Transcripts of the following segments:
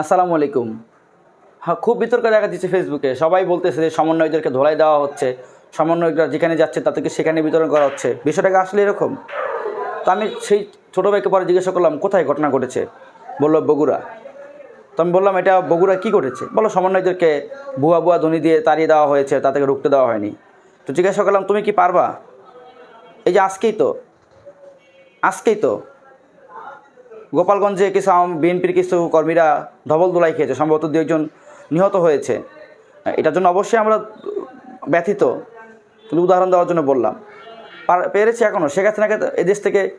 আসসালামু আলাইকুম। হ্যাঁ খুব বিতর্ক দেখা দিচ্ছে ফেসবুকে। সবাই বলতেছে যে সমন্বয়কদেরকে ধোলাই দেওয়া হচ্ছে। সমন্বয়করা যেখানে যাচ্ছে তাদেরকে সেখানে বিতরণ করা হচ্ছে। বিষয়টাকে আসলে এরকম? তো আমি সেই ছোটো ভাইকে পরে জিজ্ঞাসা করলাম, কোথায় ঘটনা ঘটেছে? বলল, বগুড়া। তো আমি বললাম, এটা বগুড়া কী ঘটেছে? বলো সমন্বয়কদেরকে ভুয়া ভুয়া ধ্বনি দিয়ে তাড়িয়ে দেওয়া হয়েছে, তাদেরকে রুখতে দেওয়া হয়নি। তো জিজ্ঞাসা করলাম, তুমি কি পারবা? এই যে আজকেই তো আজকেই তো। গোপালগঞ্জে কিছু বিএনপির কিছু কর্মীরা ধবল দোলাই খেয়েছে, সম্ভবত দু একজন নিহত হয়েছে। এটার জন্য অবশ্যই আমরা ব্যথিত। শুধু উদাহরণ দেওয়ার জন্য বললাম। পার- পেরেছে এখনও শেখ হাসিনাকে তো এই দেশ থেকে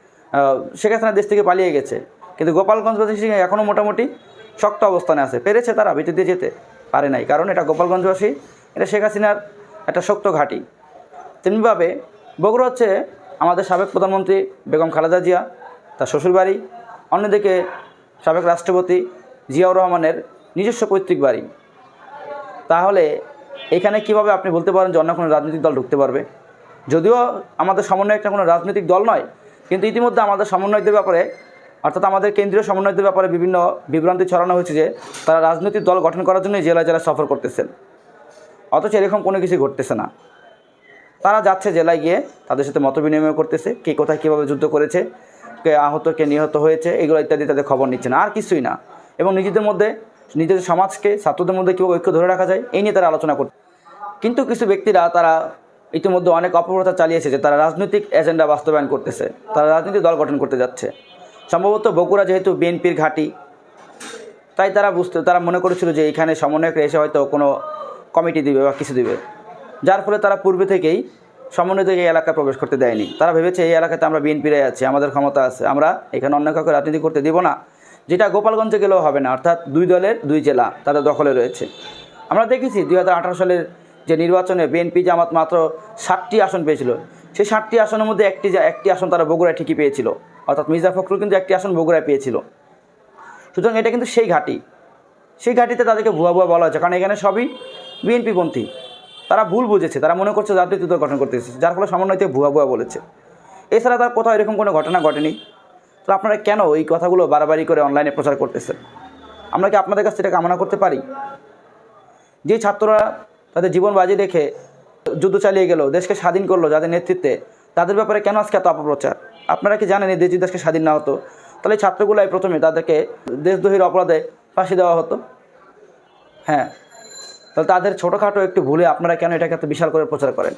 শেখ হাসিনা দেশ থেকে পালিয়ে গেছে। কিন্তু গোপালগঞ্জবাসী এখনও মোটামুটি শক্ত অবস্থানে আছে। পেরেছে তারা, ভিতর দিয়ে যেতে পারে নাই। কারণ এটা গোপালগঞ্জবাসী, এটা শেখ হাসিনার একটা শক্ত ঘাঁটি। তেমনিভাবে বগুড়া হচ্ছে আমাদের সাবেক প্রধানমন্ত্রী বেগম খালেদা জিয়া, তার শ্বশুরবাড়ি অন্যদিকে সাবেক রাষ্ট্রপতি জিয়াউর রহমানের নিজস্ব পৈতৃক বাড়ি। তাহলে এখানে কীভাবে আপনি বলতে পারেন যে অন্য কোনো রাজনৈতিক দল ঢুকতে পারবে? যদিও আমাদের সমন্বয় একটা কোনো রাজনৈতিক দল নয়, কিন্তু ইতিমধ্যে আমাদের সমন্বয়কদের ব্যাপারে, অর্থাৎ আমাদের কেন্দ্রীয় সমন্বয়কদের ব্যাপারে বিভিন্ন বিভ্রান্তি ছড়ানো হয়েছে যে তারা রাজনৈতিক দল গঠন করার জন্য জেলায় জেলায় সফর করতেছেন। অথচ এরকম কোনো কিছু ঘটতেছে না। তারা যাচ্ছে জেলায় গিয়ে তাদের সাথে মত বিনিময় করতেছে, কে কোথায় কীভাবে যুদ্ধ করেছে কে আহত কে নিহত হয়েছে, এগুলো ইত্যাদি তাদের খবর নিচ্ছে না, আর কিছুই না। এবং নিজেদের মধ্যে, নিজেদের সমাজকে, ছাত্রদের মধ্যে কীভাবে ঐক্য ধরে রাখা যায়, এই নিয়ে তারা আলোচনা করছে। কিন্তু কিছু ব্যক্তিরা, তারা ইতিমধ্যে অনেক অপপ্রচার চালিয়েছে যে তারা রাজনৈতিক এজেন্ডা বাস্তবায়ন করতেছে, তারা রাজনৈতিক দল গঠন করতে যাচ্ছে। সম্ভবত বগুড়া যেহেতু বিএনপির ঘাঁটি, তাই তারা বুঝতে, তারা মনে করেছিল যে এখানে সমন্বয়করা এসে হয়তো কোনো কমিটি দিবে বা কিছু দিবে। যার ফলে তারা পূর্বে থেকেই সমন্বয় থেকে এই এলাকায় প্রবেশ করতে দেয়নি। তারা ভেবেছে, এই এলাকাতে আমরা বিএনপিরাই আছি, আমাদের ক্ষমতা আছে, আমরা এখানে অন্য কাউকে রাজনীতি করতে দিব না। যেটা গোপালগঞ্জে গেলেও হবে না, অর্থাৎ দুই দলের দুই জেলা তাদের দখলে রয়েছে। আমরা দেখেছি দুই হাজার আঠারো সালের যে নির্বাচনে বিএনপি জামাত মাত্র ষাটটি আসন পেয়েছিল। সেই ষাটটি আসনের মধ্যে একটি একটি আসন তারা বগুড়ায় ঠিকই পেয়েছিল। অর্থাৎ মির্জা ফখরুল কিন্তু একটি আসন বগুড়ায় পেয়েছিল। সুতরাং এটা কিন্তু সেই ঘাঁটি। সেই ঘাঁটিতে তাদেরকে ভুয়া ভুয়া বলা হয়েছে, কারণ এখানে সবই বিএনপিপন্থী। তারা ভুল বুঝেছে, তারা মনে করছে রাজনৈতিক দল গঠন করতেছে যার ফলে সমন্বয় থেকে ভুয়া ভুয়া বলেছে। এছাড়া তার কোথাও এরকম কোনো ঘটনা ঘটেনি। তো আপনারা কেন এই কথাগুলো বাড়াবাড়ি করে অনলাইনে প্রচার করতেছেন? আমরা কি আপনাদের কাছ থেকে কামনা করতে পারি? যে ছাত্ররা তাদের জীবন বাজি রেখে যুদ্ধ চালিয়ে গেল, দেশকে স্বাধীন করল যাদের নেতৃত্বে, তাদের ব্যাপারে কেন আজকে এত অপপ্রচার? আপনারা কি জানেন দেশ দেশকে স্বাধীন না হতো, তাহলে ছাত্রগুলাই প্রথমে তাদেরকে দেশদ্রোহীর অপরাধে ফাঁসি দেওয়া হতো? হ্যাঁ তাহলে তাদের ছোটোখাটো একটু ভুলে আপনারা কেন এটাকে এত বিশাল করে প্রচার করেন?